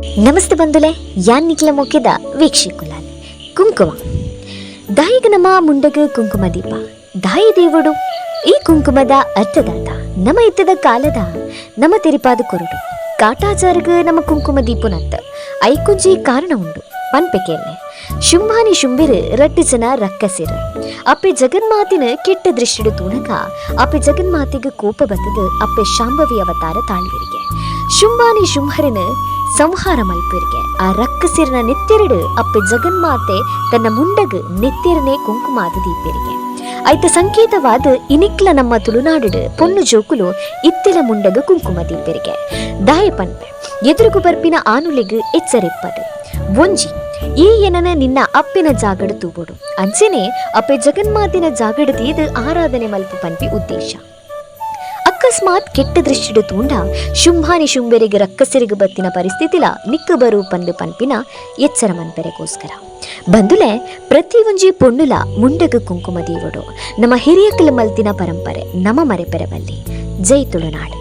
ನಮಸ್ತೆ ಬಂಧುಲೆ, ಯಾನ್ ನಿಕ್ಲ ಮೊಕ್ಕಿದ ಕುಂಕುಮ. ದಾಯಿಗ ನಮ ಮುಂಡಗ ಕುಂಕುಮ ದೀಪ. ದಾಯಿ ದೇವಡು, ಈ ಕುಂಕುಮದ ಅರ್ಥದಾತ ನಮ ಇತ್ತದ ಕಾಲದ, ನಮ್ಮ ತೆರಿಪಾದ ಕೊರಡು. ಕಾಟಾಚಾರಗ ನಮ್ಮ ಕುಂಕುಮ ದೀಪುನಂತ ಐಕುಂಜಿ ಕಾರಣ ಉಂಡು. ಪನ್ಪೆಕೆಯಲ್ಲೇ. ಶುಂಭಾನಿ ಶುಂಬಿರು ರಟ್ಟು ಜನ ರಕ್ಕಸಿರು. ಅಪ್ಪೆ ಜಗನ್ಮಾತಿನ ಕೆಟ್ಟ ದೃಷ್ಟಿಡು ತೂಣಕ, ಅಪ್ಪೆ ಜಗನ್ಮಾತಿಗೆ ಕೋಪ ಬತ್ತದ ಅಪ್ಪೆ ಶಾಂಭವಿ ಅವತಾರ ತಾಳ್ವಿರಿಗೆ. ಶುಂಭಾನಿ ಶುಂಭರಿನ ಸಂಹಾರ ಮಲ್ಪಿರಿಗೆ ಆ ರಕ್ಕಸಿರನ ನೆತ್ತೆರಡು ಅಪ್ಪೆ ಜಗನ್ಮಾತೆ ತನ್ನ ಮುಂಡಗ ನೆತ್ತೆರನೆ ಕುಂಕುಮಾದ ದೀಪಿರಿಗೆ. ಐತ ಸಂಕೇತವಾದ ಇನಿಕ್ಲ ನಮ್ಮ ತುಳುನಾಡು ಪೊನ್ನು ಜೋಕುಲು ಇತ್ತಿಲ ಮುಂಡಗ ಕುಂಕುಮ ದೀಪರಿಗೆ. ದಾಯ ಪನ್ಪೆ, ಎದುರುಗು ಬರ್ಪಿನ ಆನುಲಿಗು ಎಚ್ಚರಿಪ್ಪದು. ಒಂಜಿ, ಈ ಏನನ ನಿನ್ನ ಅಪ್ಪಿನ ಜಾಗಡ ತೂಬೋಡು. ಅಂಚೆನೆ ಅಪ್ಪೆ ಜಗನ್ಮಾತಿನ ಜಾಗಡ ತೀದು ಆರಾಧನೆ ಮಲ್ಪ ಪನ್ಪಿ ಉದ್ದೇಶ. ಅಕಸ್ಮಾತ್ ಕೆಟ್ಟ ದೃಷ್ಟಿಡು ತೂಂಡ ಶುಂಭಾನಿ ಶುಂಬೆರಿಗೆ ರಕ್ಕಸಿರಿಗೆ ಬತ್ತಿನ ಪರಿಸ್ಥಿತಿಲ ನಿಕ್ಕ ಬರು ಪಂದು ಪನ್ಪಿನ ಎಚ್ಚರ ಮನ್ಪೆರೆಗೋಸ್ಕರ ಬಂದುಲೆ ಪ್ರತಿ ಒಂಜಿ ಪೊಣ್ಣುಲ ಮುಂಡಗ ಕುಂಕುಮ ದೀವಡು. ನಮ್ಮ ಹಿರಿಯಕಲ ಮಲ್ತಿನ ಪರಂಪರೆ ನಮ ಮರೆಪೆರವಲ್ಲಿ. ಜೈ ತುಳುನಾಡು.